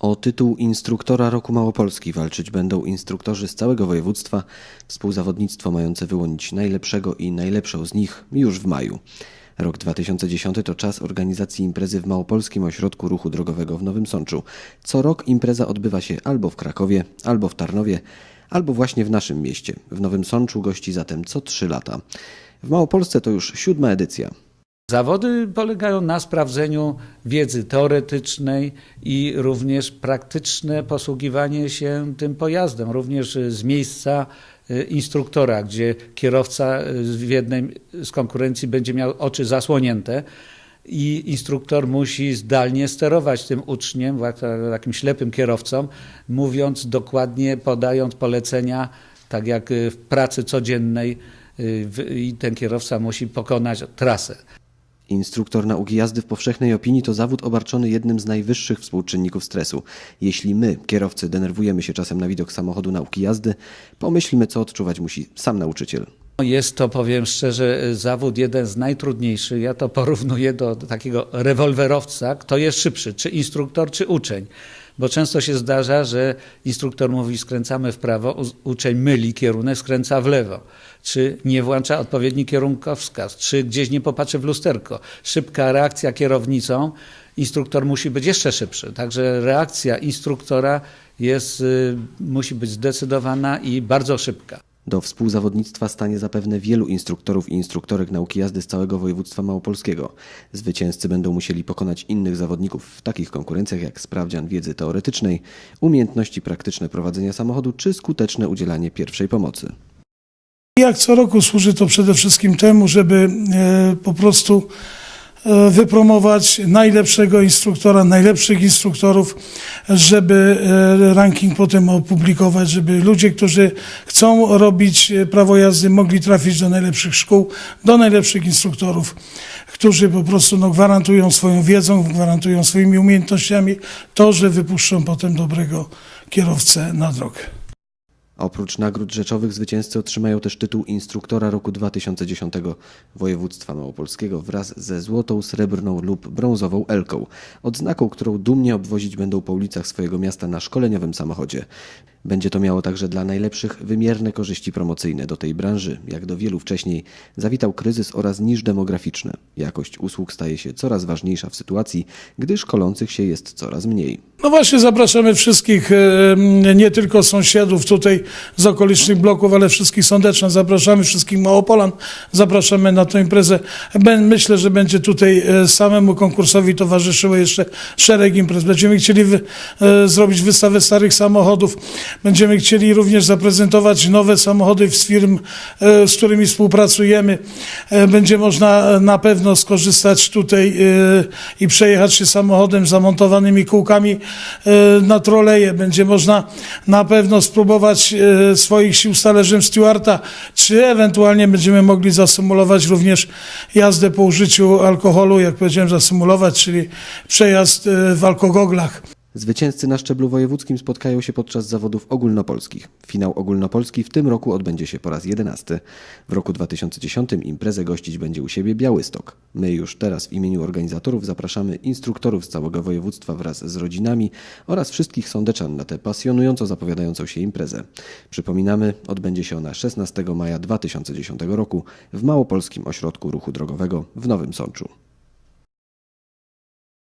O tytuł instruktora roku Małopolski walczyć będą instruktorzy z całego województwa. Współzawodnictwo mające wyłonić najlepszego i najlepszą z nich już w maju. Rok 2010 to czas organizacji imprezy w Małopolskim Ośrodku Ruchu Drogowego w Nowym Sączu. Co rok impreza odbywa się albo w Krakowie, albo w Tarnowie, albo właśnie w naszym mieście. W Nowym Sączu gości zatem co trzy lata. W Małopolsce to już siódma edycja. Zawody polegają na sprawdzeniu wiedzy teoretycznej i również praktyczne posługiwanie się tym pojazdem, również z miejsca y, instruktora, gdzie kierowca y, w jednej z konkurencji będzie miał oczy zasłonięte i instruktor musi zdalnie sterować tym uczniem, takim ślepym kierowcą, mówiąc dokładnie, podając polecenia, tak jak w pracy codziennej i ten kierowca musi pokonać trasę. Instruktor nauki jazdy w powszechnej opinii to zawód obarczony jednym z najwyższych współczynników stresu. Jeśli my, kierowcy, denerwujemy się czasem na widok samochodu nauki jazdy, pomyślmy, co odczuwać musi sam nauczyciel. Jest to, powiem szczerze, zawód jeden z najtrudniejszych. Ja to porównuję do takiego rewolwerowca. Kto jest szybszy, czy instruktor, czy uczeń? Bo często się zdarza, że instruktor mówi skręcamy w prawo, uczeń myli kierunek, skręca w lewo. Czy nie włącza odpowiedni kierunkowskaz, czy gdzieś nie popatrzy w lusterko. Szybka reakcja kierownicą, instruktor musi być jeszcze szybszy. Także reakcja instruktora jest, y, musi być zdecydowana i bardzo szybka. Do współzawodnictwa stanie zapewne wielu instruktorów i instruktorek nauki jazdy z całego województwa małopolskiego. Zwycięzcy będą musieli pokonać innych zawodników w takich konkurencjach jak sprawdzian wiedzy teoretycznej, umiejętności praktyczne prowadzenia samochodu czy skuteczne udzielanie pierwszej pomocy. Jak co roku służy to przede wszystkim temu, żeby e, po prostu wypromować najlepszego instruktora, najlepszych instruktorów, żeby e, ranking potem opublikować, żeby ludzie, którzy chcą robić e, prawo jazdy, mogli trafić do najlepszych szkół, do najlepszych instruktorów, którzy po prostu no, gwarantują swoją wiedzą, gwarantują swoimi umiejętnościami to, że wypuszczą potem dobrego kierowcę na drogę. Oprócz nagród rzeczowych zwycięzcy otrzymają też tytuł instruktora roku 2010 województwa małopolskiego wraz ze złotą, srebrną lub brązową elką, odznaką, którą dumnie obwozić będą po ulicach swojego miasta na szkoleniowym samochodzie. Będzie to miało także dla najlepszych wymierne korzyści promocyjne. Do tej branży, jak do wielu wcześniej, zawitał kryzys oraz niż demograficzne. Jakość usług staje się coraz ważniejsza w sytuacji, gdy szkolących się jest coraz mniej. No właśnie zapraszamy wszystkich, nie tylko sąsiadów tutaj z okolicznych bloków, ale wszystkich sądeczan. Zapraszamy wszystkich Małopolan, zapraszamy na tę imprezę. Myślę, że będzie tutaj e, samemu konkursowi towarzyszyło jeszcze szereg imprez. Będziemy chcieli wy, e, zrobić wystawę starych samochodów. Będziemy chcieli również zaprezentować nowe samochody z firm, e, z którymi współpracujemy. Będzie można na pewno skorzystać tutaj i przejechać się samochodem zamontowanymi kółkami E, na troleje. Będzie można na pewno spróbować e, swoich sił z talerzem Stewarta, czy ewentualnie będziemy mogli zasymulować również jazdę po użyciu alkoholu, jak powiedziałem, zasymulować, czyli przejazd e, w alkogoglach. Zwycięzcy na szczeblu wojewódzkim spotkają się podczas zawodów ogólnopolskich. Finał ogólnopolski w tym roku odbędzie się po raz jedenasty. W roku 2010 imprezę gościć będzie u siebie Białystok. My już teraz w imieniu organizatorów zapraszamy instruktorów z całego województwa wraz z rodzinami oraz wszystkich sądeczan na tę pasjonująco zapowiadającą się imprezę. Przypominamy, odbędzie się ona 16 maja 2010 roku w Małopolskim Ośrodku Ruchu Drogowego w Nowym Sączu.